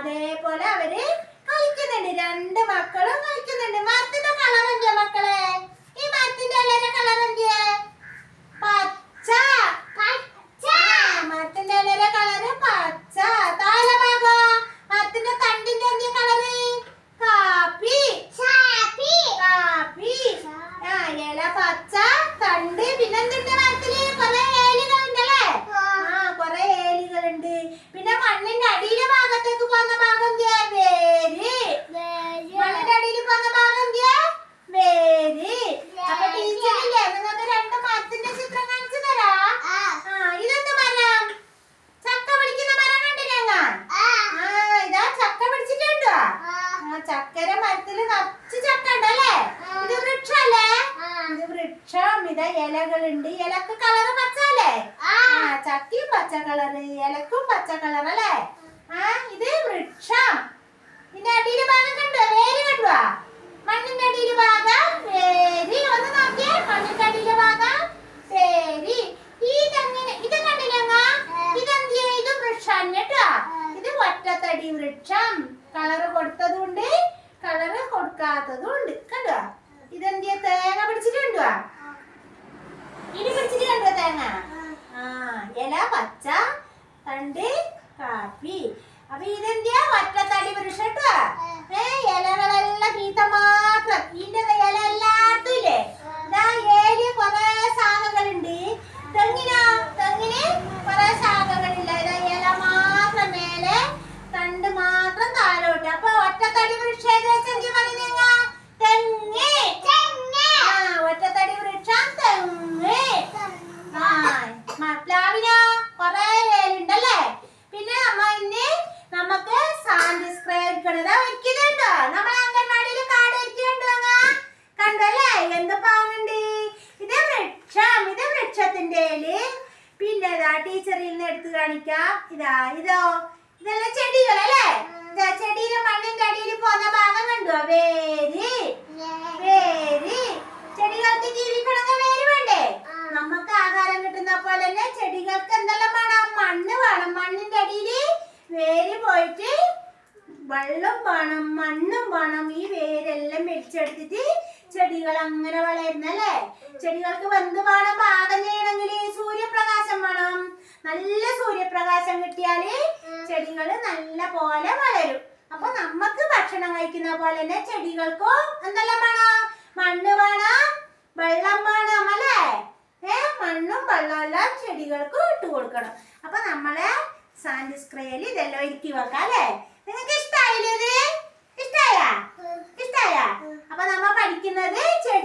അതേപോലെ അവർ കളിക്കുന്നുണ്ട്. രണ്ട് മക്കളും കളിക്കുന്നുണ്ട്. മരത്തിന്റെ കളർ എന്തിയാ മക്കളെ? ഈ മരത്തിന്റെ ഇലയുടെ കളർ എന്തിയാ പച്ച. മരത്തിന്റെ ഇലയുടെ കളർ പച്ച. താഴെ ഭാഗം? മരത്തിന്റെ തണ്ടിന്റെ എന്തിയ കളറ് കാപ്പി. കാപ്പി. ആ ഇല പച്ച. ചക്കര മരത്തിൽ നിറച്ച് ചക്ക ഉണ്ടല്ലേ ഇത് വൃക്ഷല്ലേ ഇത് വൃക്ഷം. ഇതാ ഇലകളുണ്ട്. ഇലക്ക് കളറ് പച്ചല്ലേ ആ. ചക്കയും പച്ച കളറ്. ഇലക്കും പച്ച കളർ അല്ലേ ആ ഇത് വൃക്ഷം ഇതിന്റെ അടിയിൽ ഭാഗം കണ്ടോ വേര് കണ്ടോ മണ്ണിന്റെ അടിയിൽ ഭാഗം വേര് ഒന്ന് നോക്കിയേ മണ്ണിന്റെ അടിയിലെ ഭാഗം വേര് ഈ തെങ്ങിന് ഇത് കണ്ടില്ല ഇതെന്തിയ ഇത് വൃക്ഷം കേട്ടോ ഇത് ഒറ്റത്തടി വൃക്ഷം. കളറ് കൊടുത്തതുണ്ട് കളറ് കൊടുക്കാത്തതുണ്ട്. കണ്ടോ? ഇതെന്തിയ? തേങ്ങ പിടിച്ചിട്ടുണ്ടോ ഇനി പിടിച്ചിട്ട് കണ്ടോ തേങ്ങ? ആ ഇല പച്ച തണ്ട് കാപ്പി. അപ്പൊ ഇതെന്തിയാ ഒറ്റത്തടി വൃക്ഷം കേട്ടോ ഏ ഇലകളെല്ലാം പീത്ത മാത്രം ഇതിന്റെ ഇല എല്ലായിടത്തും ഇല്ലേ ഇതാ ഏരിയ കൊറേ ശാഖകളുണ്ട് തെങ്ങിനോ തെങ്ങിന് കൊറേ ശാഖകളില്ല ഇതാ ഇല മാത്രം മേലെ തണ്ട് മാത്രം താഴോട്ട് അപ്പൊ ഒറ്റത്തടി വൃക്ഷം ഏത് വെച്ച് എന്ത് പറയുന്നേങ്ങ തെങ്ങ് ആ ഒറ്റത്തടി വൃക്ഷം തെങ്ങ് ആ മ- പ്ലാവിനോ കൊറേ വേലുണ്ടല്ലേ പിന്നെ നമ്മ ഇന്ന് നമുക്ക് സാൻഡ് സ്പ്രേ എടുക്കണത് ഒരിക്കലുണ്ടോ നമ്മളെ അംഗൻവാടിയിൽ കാട് ഒരിക്കലുണ്ടോ കണ്ടല്ലേ എന്ത് പാങ്ങുണ്ട് ഇത് വൃക്ഷം ഇത് വൃക്ഷത്തിന്റെ ഇല. പിന്നെ ഇതാ ടീച്ചറിൽ നിന്ന് എടുത്ത് കാണിക്കാം. ഇതാ ഇതോ. ഇതെല്ലാം ചെടികളല്ലേ? ചെടിയിലെ മണ്ണിന്റെ അടിയിൽ പോകുന്ന ഭാഗം കണ്ടോ? വേര്. വേര്. ചെടികൾക്ക് ജീവിക്കണമെങ്കിൽ വേര് വേണ്ടേ? നമുക്ക് ആഹാരം കിട്ടുന്ന പോലെ തന്നെ ചെടികൾക്ക് എന്തെല്ലാം വേണം? മണ്ണ് വേണം. മണ്ണിന്റെ അടിയിൽ വേര് പോയിട്ട് വെള്ളം വേണം മണ്ണും വേണം. ഈ വേരെല്ലാം വലിച്ചെടുത്തിട്ട് ചെടികൾ അങ്ങനെ വളരുന്നല്ലേ ചെടികൾക്ക് എന്ത് വേണം പാകം ചെയ്യണമെങ്കിൽ സൂര്യപ്രകാശം വേണം. നല്ല സൂര്യപ്രകാശം കിട്ടിയാൽ ചെടികൾ നല്ല പോലെ വളരും. അപ്പൊ നമുക്ക് ഭക്ഷണം കഴിക്കുന്ന പോലെ തന്നെ ചെടികൾക്കും എന്തെല്ലാം വേണം? മണ്ണ് വേണം വെള്ളം വേണം അല്ലേ? ഏ മണ്ണും വെള്ളവും എല്ലാം ചെടികൾക്കും ഇട്ട് കൊടുക്കണം. അപ്പൊ നമ്മളെ സാൻഡ് സ്ക്രേയിൽ ഇതെല്ലാം ഒരുക്കി വെക്കാം അല്ലേ? നിങ്ങൾക്ക് ഇഷ്ടായില്ലേ ഇത്? ഇഷ്ടായാ? ഇഷ്ടായ? അപ്പൊ നമ്മ Ai, que nariz é